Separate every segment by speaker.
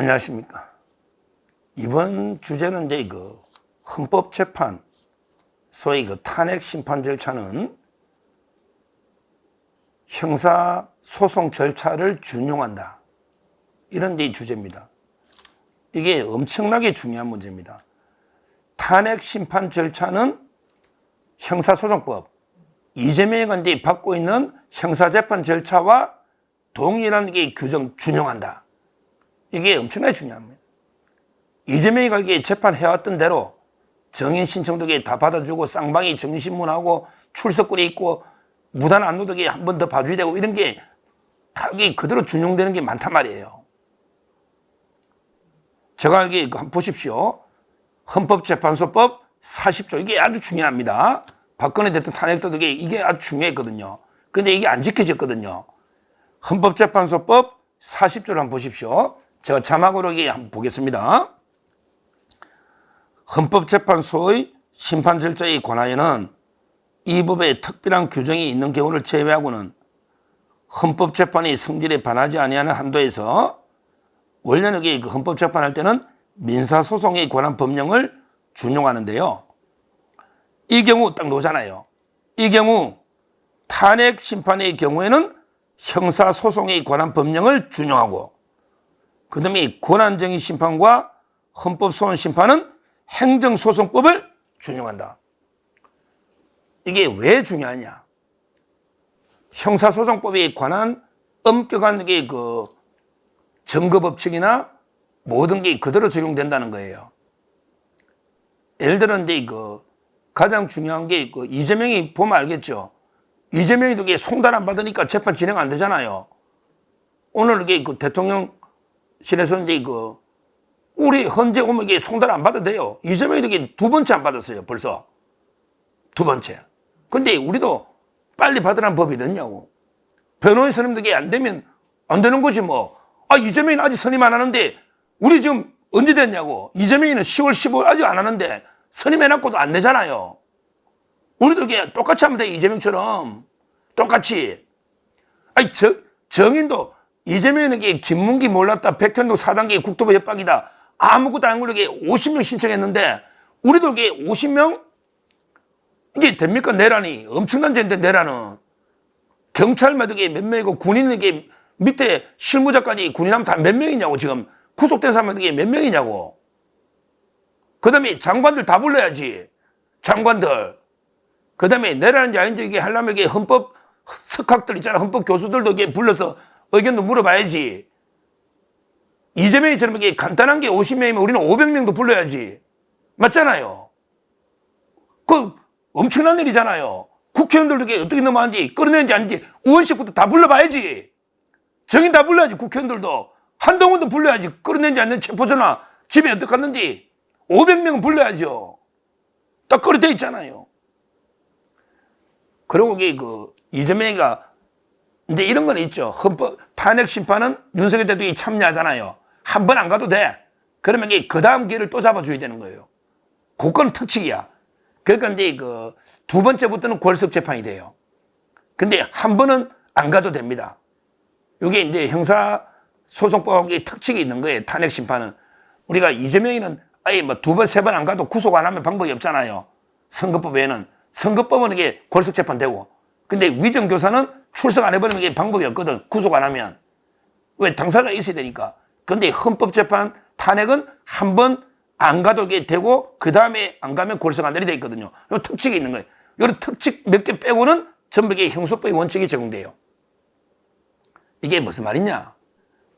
Speaker 1: 안녕하십니까. 이번 주제는 이제 그 헌법재판, 소위 그 탄핵 심판 절차는 형사 소송 절차를 준용한다. 이런 데 주제입니다. 이게 엄청나게 중요한 문제입니다. 탄핵 심판 절차는 형사소송법, 이재명이 이제 받고 있는 형사재판 절차와 동일한 게 규정 준용한다. 이게 엄청나게 중요합니다. 이재명이가 이게 재판해왔던 대로 정인 신청도 이게 다 받아주고 쌍방이 정신문하고 출석글이 있고 무단 안노득이 한번 더 봐줘야 되고 이런 게다 이게 그대로 준용되는 게 많단 말이에요. 제가 여기 한번 보십시오. 헌법재판소법 40조 이게 아주 중요합니다. 박근혜 대통령 탄핵도 이게 이게 아주 중요했거든요. 근데 이게 안 지켜졌거든요. 헌법재판소법 40조를 한번 보십시오. 제가 자막으로 한번 보겠습니다. 헌법재판소의 심판 절차에 관하여는 이 법에 특별한 규정이 있는 경우를 제외하고는 헌법재판이 성질에 반하지 아니하는 한도에서 원래는 그 헌법재판할 때는 민사소송에 관한 법령을 준용하는데요. 이 경우 딱 놓잖아요. 이 경우 탄핵 심판의 경우에는 형사소송에 관한 법령을 준용하고 그 다음에 권한정의 심판과 헌법소원 심판은 행정소송법을 준용한다. 이게 왜 중요하냐? 형사소송법에 관한 엄격한 게그 증거법칙이나 모든 게 그대로 적용된다는 거예요. 예를 들어 이제 그 가장 중요한 게 그 이재명이 보면 알겠죠. 이재명이도 이게 송달 안 받으니까 재판 진행 안 되잖아요. 오늘 이게 그 대통령 실에서 이제 그 우리 헌재 오면 이게 송달 안 받아도 돼요. 이재명이도 이게 두 번째 안 받았어요. 벌써 두 번째. 근데 우리도 빨리 받으라는 법이 있느냐고. 변호인 선임도 이게 안 되면 안 되는 거지 뭐. 아 이재명이는 아직 선임 안 하는데 우리 지금 언제 됐냐고. 이재명이는 10월 15일 아직 안 하는데 선임해놨고도 안 내잖아요. 우리도 이게 똑같이 하면 돼, 이재명처럼. 똑같이. 아니, 저, 정인도 이재명은 이게 김문기 몰랐다, 백현도 4단계 국토부 협박이다. 아무것도 안 걸리게 50명 신청했는데, 우리도 이게 50명? 이게 됩니까, 내란이? 엄청난 죄인데, 내란은. 경찰마다 이게 몇 명이고, 군인은 이게 밑에 실무자까지 군인하면 다 몇 명이냐고, 지금. 구속된 사람은 이게 몇 명이냐고. 그 다음에 장관들 다 불러야지. 장관들. 그 다음에 내라는지 아닌지 이게 하려면 이게 헌법 석학들 있잖아. 헌법 교수들도 이게 불러서 의견도 물어봐야지. 이재명이처럼 이게 간단한 게 50명이면 우리는 500명도 불러야지. 맞잖아요. 그 엄청난 일이잖아요. 국회의원들도 이게 어떻게 넘어가는지 끌어내는지 아닌지 의원식부터 다 불러봐야지. 정인 다 불러야지 국회의원들도. 한동훈도 불러야지. 끌어내는지 안 되는지 체포전화 집에 어떻게 갔는지 500명은 불러야죠. 딱돼 있잖아요. 그리고 이게 그 이재명이가 이제 이런 건 있죠. 헌법 탄핵 심판은 윤석열 대통령이 참여하잖아요. 한 번 안 가도 돼. 그러면 그 다음 기회를 또 잡아줘야 되는 거예요. 그건 특칙이야. 그러니까 이제 그 두 번째부터는 골석 재판이 돼요. 근데 한 번은 안 가도 됩니다. 이게 이제 형사 소송법의 특칙이 있는 거예요. 탄핵 심판은 우리가 이재명이는 아예 뭐두 번, 세 번 안 가도 구속 안 하면 방법이 없잖아요. 선거법 외에는. 선거법은 이게 골석 재판 되고. 근데 위정 교사는 출석 안 해버리면 이게 방법이 없거든. 구속 안 하면. 왜? 당사자가 있어야 되니까. 근데 헌법재판 탄핵은 한 번 안 가도 되고, 그 다음에 안 가면 골석 안 되게 돼 있거든요. 요 특칙이 있는 거예요. 요 특칙 몇 개 빼고는 전부 이게 형소법의 원칙이 적용돼요. 이게 무슨 말이냐?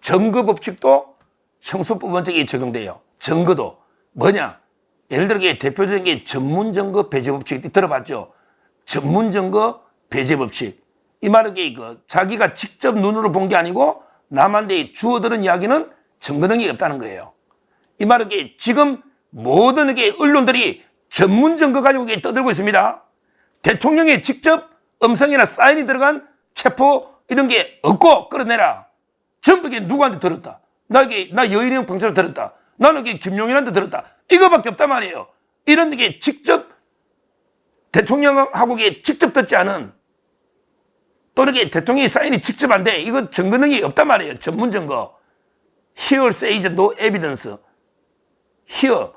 Speaker 1: 증거법칙도 형소법 원칙이 적용돼요. 증거도. 뭐냐? 예를 들어 게 대표적인 게 전문증거 배제 법칙 들어봤죠? 전문증거 배제 법칙. 이 말은 게그 자기가 직접 눈으로 본 게 아니고 남한테 주어들은 이야기는 능력이 없다는 거예요. 이 말은 게 지금 모든 게 언론들이 전문 증거 가지고 떠들고 있습니다. 대통령이 직접 음성이나 사인이 들어간 체포 이런 게 없고 끌어내라. 전부 이게 누구한테 들었다. 나 이게 나 여인형 방사를 들었다. 나는 이게 김용인한테 들었다. 이거밖에 없단 말이에요. 이런 게 직접 대통령하고 게 직접 듣지 않은 또는 이게 대통령이 사인이 직접 안 돼. 이건 증거 능력이 없단 말이에요. 전문 증거. hearsay is no evidence. hear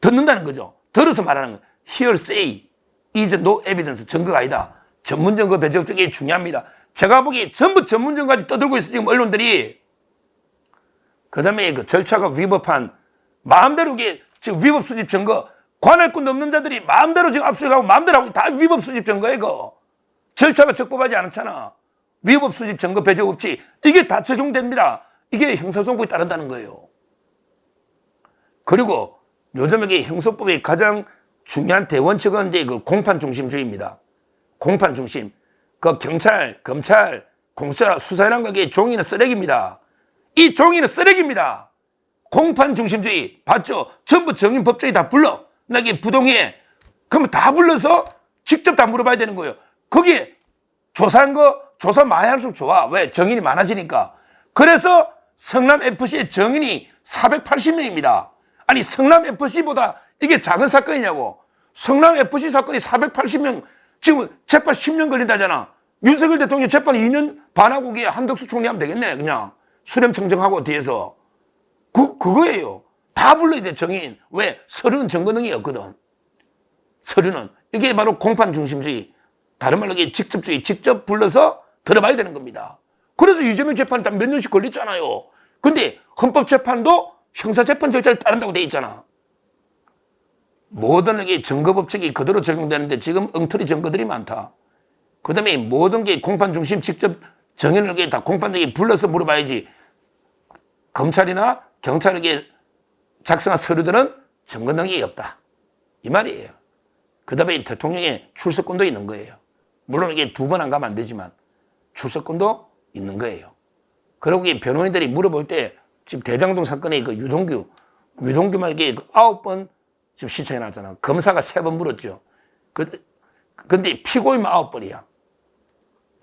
Speaker 1: 듣는다는 거죠. 들어서 말하는 거. hearsay is no evidence. 증거가 아니다. 전문 증거 배적 중에 중요합니다. 제가 보기에 전부 전문 증거까지 떠들고 있어 지금 언론들이. 그 다음에 그 절차가 위법한 마음대로 이게 지금 위법 수집 증거 관할권 넘는 자들이 마음대로 지금 압수하고 마음대로 하고 다 위법 수집 증거야 이거. 절차가 적법하지 않잖아. 위법 수집 증거 배적 없이 이게 다 적용됩니다. 이게 형사소송법에 따른다는 거예요. 그리고 요즘 이게 형소법의 가장 중요한 대원칙은 그 공판 중심주의입니다. 공판 중심. 그 경찰, 검찰, 공수처, 수사란 거게 종이는 쓰레기입니다. 이 종이는 쓰레기입니다. 공판 중심주의 봤죠? 전부 정인 법정이 다 불러. 나게 부동에 그러면 다 불러서 직접 다 물어봐야 되는 거예요. 거기에 조사한 거 조사 많이 할수록 좋아. 왜? 정인이 많아지니까. 그래서 성남 FC의 정인이 480명입니다. 아니 성남 FC보다 이게 작은 사건이냐고. 성남 FC 사건이 480명 지금 재판 10년 걸린다잖아. 윤석열 대통령 재판 2년 반하고 그게 한덕수 총리하면 되겠네. 그냥 수렴 청정하고 뒤에서 그 그거예요. 다 불러야 돼 정인. 왜? 서류는 증거 능이 없거든. 서류는 이게 바로 공판 중심주의. 다른 말로 직접주의. 직접 불러서 들어봐야 되는 겁니다. 그래서 이재명 재판이 딱몇 년씩 걸렸잖아요. 근데 헌법재판도 형사재판 절차를 따른다고 돼 있잖아. 모든 게 증거법칙이 그대로 적용되는데 지금 엉터리 증거들이 많다. 그 다음에 모든 게 공판 중심 직접 정인을 다 공판장에 불러서 물어봐야지. 검찰이나 경찰에게 작성한 서류들은 증거 능력이 없다. 이 말이에요. 그 다음에 대통령의 출석권도 있는 거예요. 물론 이게 두 번 안 가면 안 되지만 출석권도 있는 거예요. 그리고 이 변호인들이 물어볼 때 지금 대장동 사건의 그 유동규, 유동규만 이게 그 아홉 번 지금 시청해 놨잖아. 검사가 세 번 물었죠. 그, 근데 피고인만 아홉 번이야.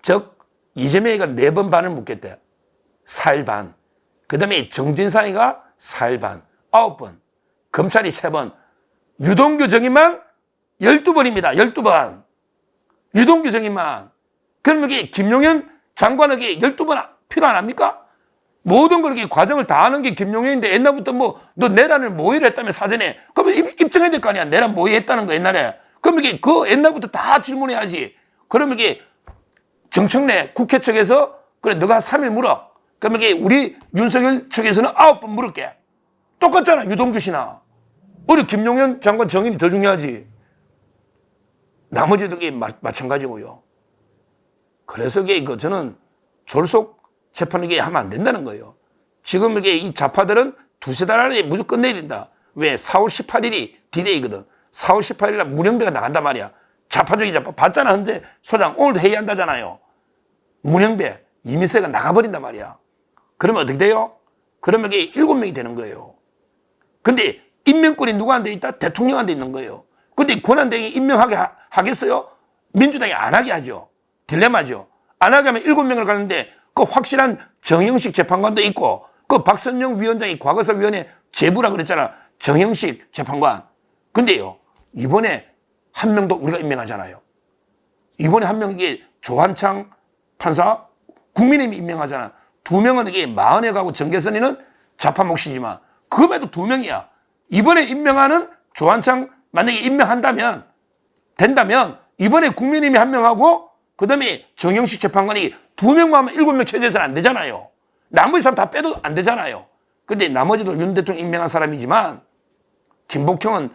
Speaker 1: 즉, 이재명이가 네 번 반을 묻겠대. 4일 반. 그 다음에 정진상이가 4일 반. 아홉 번. 검찰이 세 번. 유동규 정의만 12번입니다. 12번. 유동규 정의만. 그러면 이게 김용현 장관에게 12번 필요 안 합니까? 모든 걸 이렇게 과정을 다 하는 게 김용현인데 옛날부터 뭐 너 내란을 모의를 했다며 사전에. 그러면 입, 입증해야 될 거 아니야. 내란 모의했다는 거 옛날에. 그럼 이게 그 옛날부터 다 질문해야지. 그러면 이게 정청래 국회 측에서 그래 너가 3일 물어. 그러면 이게 우리 윤석열 측에서는 9번 물을게. 똑같잖아 유동규 씨나. 우리 김용현 장관 정인이 더 중요하지 나머지도 마, 마찬가지고요 그래서 그 저는 졸속 재판 이게 하면 안 된다는 거예요. 지금 이게 이 좌파들은 두세 달 안에 무조건 된다. 왜? 4월 18일이 디데이거든. 4월 18일 날 문영배가 나간단 말이야. 좌파적인 좌파. 봤잖아, 현재 소장. 오늘도 회의한다잖아요. 문영배, 이미세가 나가버린단 말이야. 그러면 어떻게 돼요? 그러면 이게 일곱 명이 되는 거예요. 근데 임명권이 누구한테 있다? 대통령한테 있는 거예요. 근데 권한대행이 임명하게 하, 하겠어요? 민주당이 안 하게 하죠. 딜레마죠. 안 하게 하면 일곱 명을 가는데 그 확실한 정형식 재판관도 있고 그 박선영 위원장이 과거사위원회 제부라 그랬잖아. 정형식 재판관. 근데요, 이번에 한 명도 우리가 임명하잖아요. 이번에 한 명 이게 조한창 판사 국민의힘이 임명하잖아. 두 명은 이게 마흔에 가고 정계선이는 좌파 몫이지만 그럼에도 두 명이야. 이번에 임명하는 조한창 만약에 임명한다면 된다면 이번에 국민의힘이 한 명하고 그다음에 정영식 재판관이 두 명만 하면 일곱 명 체제에서는 안 되잖아요. 나머지 사람 다 빼도 안 되잖아요. 근데 나머지도 윤 대통령 임명한 사람이지만 김복형은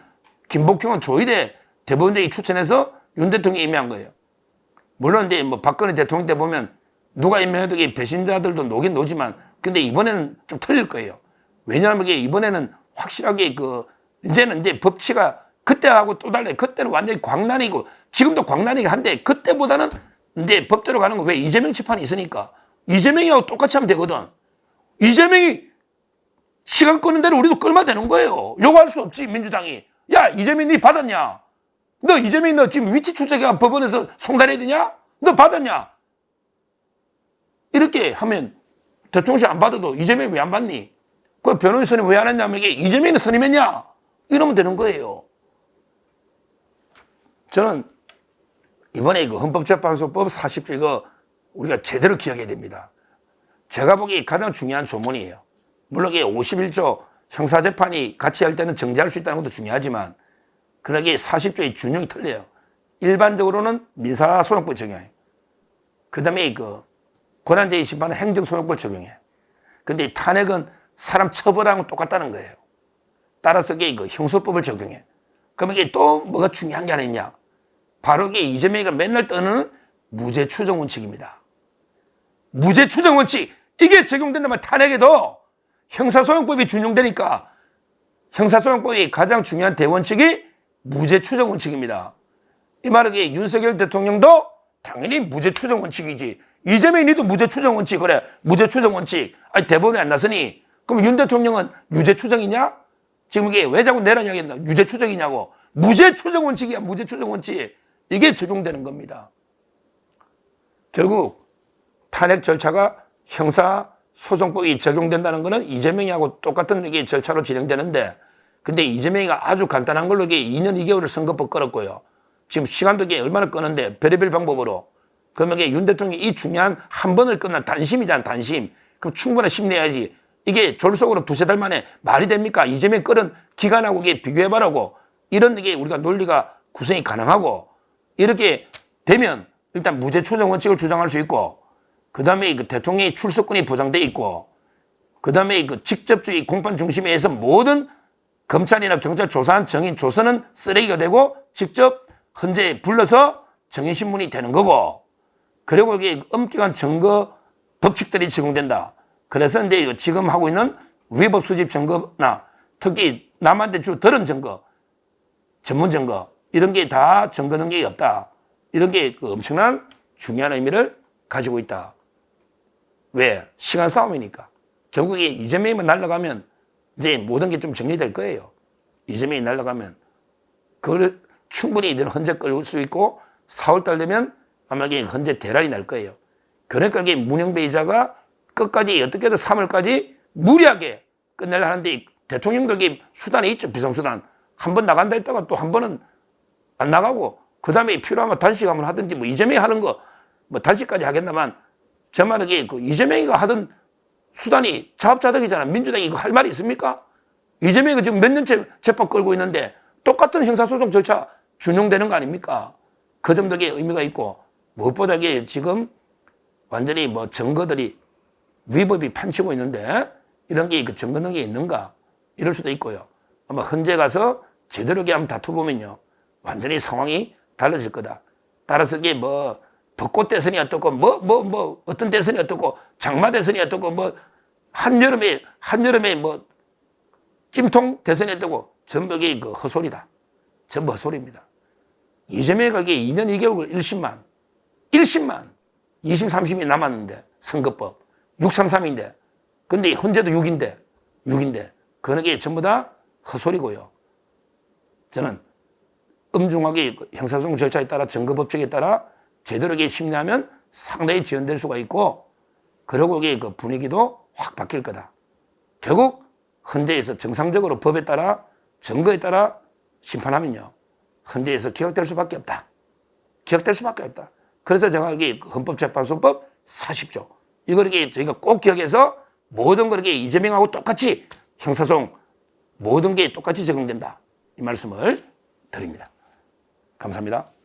Speaker 1: 김복형은 조희대 대법원장이 추천해서 윤 대통령이 임명한 거예요. 물론 이제 뭐 박근혜 대통령 때 보면 누가 임명해도 배신자들도 노긴 노지만 근데 이번에는 좀 틀릴 거예요. 왜냐하면 이게 이번에는 확실하게 그 이제는 이제 법치가 그때하고 또 달라요. 그때는 완전히 광란이고 지금도 광란이긴 한데 그때보다는 이제 법대로 가는 거 왜 이재명 재판이 있으니까 이재명이하고 똑같이 하면 되거든. 이재명이 시간 끄는 대로 우리도 끌면 되는 거예요. 요구할 수 없지 민주당이. 야 이재명 니 받았냐? 너 이재명 너 지금 위치 추적가 법원에서 송달해야 되냐? 너 받았냐? 이렇게 하면 대통령실 안 받아도 이재명이 왜 안 받니? 그 변호인 선임 왜 안 했냐면 이게 이재명이 선임했냐? 이러면 되는 거예요. 저는 이번에 그 헌법재판소법 40조 이거 우리가 제대로 기억해야 됩니다. 제가 보기에 가장 중요한 조문이에요. 물론 이게 51조 형사재판이 같이 할 때는 정지할 수 있다는 것도 중요하지만 그러게 40조의 준용이 틀려요. 일반적으로는 민사소송법 적용해요. 그 다음에 그 권한제의 심판은 행정소송법 적용해. 근데 탄핵은 사람 처벌하고 똑같다는 거예요. 따라서 이게 그 형소법을 적용해. 그러면 이게 또 뭐가 중요한 게 있냐? 바로 이게 이재명이가 맨날 떠는 무죄 추정 원칙입니다. 무죄 추정 원칙 이게 적용된다면 탄핵에도 형사소송법이 준용되니까 형사소송법의 가장 중요한 대원칙이 무죄 추정 원칙입니다. 이 말은 윤석열 대통령도 당연히 무죄 추정 원칙이지. 이재명이 니도 무죄 추정 원칙 그래. 무죄 추정 원칙. 아니 대법원이 안 나서니 그럼 윤 대통령은 유죄 추정이냐? 지금 이게 왜 자꾸 이야기했나? 유죄 추정이냐고. 무죄 추정 원칙이야. 무죄 추정 원칙. 이게 적용되는 겁니다. 결국 탄핵 절차가 형사 소송법이 적용된다는 것은 이재명이하고 똑같은 이게 절차로 진행되는데 근데 이재명이가 아주 간단한 걸로 이게 2년 2개월을 선거법 끌었고요. 지금 시간도 이게 얼마나 끄는데 별의별 방법으로 그러면 이게 윤 대통령이 이 중요한 한 번을 끝난 단심이잖아 단심. 그럼 충분한 심내야지. 이게 졸속으로 두세 달 만에 말이 됩니까? 이재명 끌은 기간하고 이게 비교해봐라고 이런 게 우리가 논리가 구성이 가능하고 이렇게 되면 일단 무죄 추정 원칙을 주장할 수 있고 그 다음에 그 대통령의 출석권이 보장돼 있고 그 다음에 그 직접주의 공판 중심에 의해서 모든 검찰이나 경찰 조사한 정인 조서는 쓰레기가 되고 직접 헌재에 불러서 정인신문이 되는 거고 그리고 이게 엄격한 증거 법칙들이 적용된다. 그래서 이제 지금 하고 있는 위법 수집 증거나 특히 남한테 주 들은 증거, 전문 증거 이런 게다 증거 능력이 없다. 이런 게 그 엄청난 중요한 의미를 가지고 있다. 왜? 시간 싸움이니까. 결국에 이재명이만 날아가면 이제 모든 게 좀 정리될 거예요. 이재명이 날아가면. 그걸 충분히 이들 헌재 끌 수 있고 4월달 되면 아마 이게 헌재 대란이 날 거예요. 그러니까 이게 문영배 이자가 끝까지 어떻게든 3월까지 무리하게 끝내려 하는데 대통령도 이게 수단이 있죠. 비상수단. 한 번 나간다 했다가 또 한 번은 안 나가고 그 다음에 필요하면 단식 한번 하든지 뭐 이재명이 하는 거 뭐 단식까지 하겠나만 이게 그 이재명이가 하던 수단이 자업자득이잖아. 민주당이 이거 할 말이 있습니까? 이재명이가 지금 몇 년째 재판 끌고 있는데 똑같은 형사소송 절차 준용되는 거 아닙니까? 그 이게 의미가 있고 무엇보다 이게 지금 완전히 뭐 증거들이 위법이 판치고 있는데 이런 게 그 증거 능력이 있는가 이럴 수도 있고요. 아마 헌재 가서 제대로 이게 한번 다투보면요. 완전히 상황이 달라질 거다. 따라서 이게 뭐 벚꽃 대선이 어떻고 뭐 뭐 뭐 어떤 대선이 어떻고 장마 대선이 어떻고 뭐 한여름에 한여름에 뭐 찜통 대선이 어떻고 전부 이게 그 헛소리다. 전부 헛소리입니다. 이재명이 가게 2년 2개월 1심만 1심만 20, 30이 남았는데 선거법 633인데 근데 현재도 6인데 6인데 그런 게 전부 다 헛소리고요. 저는 엄중하게 그 형사소송 절차에 따라 증거 법칙에 따라 제대로 심리하면 상당히 지연될 수가 있고 이게 그 분위기도 확 바뀔 거다. 결국 헌재에서 정상적으로 법에 따라 증거에 따라 심판하면요. 헌재에서 기각될 수밖에 없다. 기각될 수밖에 없다. 그래서 제가 여기 헌법재판소법 40조 이걸 이게 저희가 꼭 기억해서 모든 걸 이게 이재명하고 똑같이 형사소송 모든 게 똑같이 적용된다. 이 말씀을 드립니다. 감사합니다.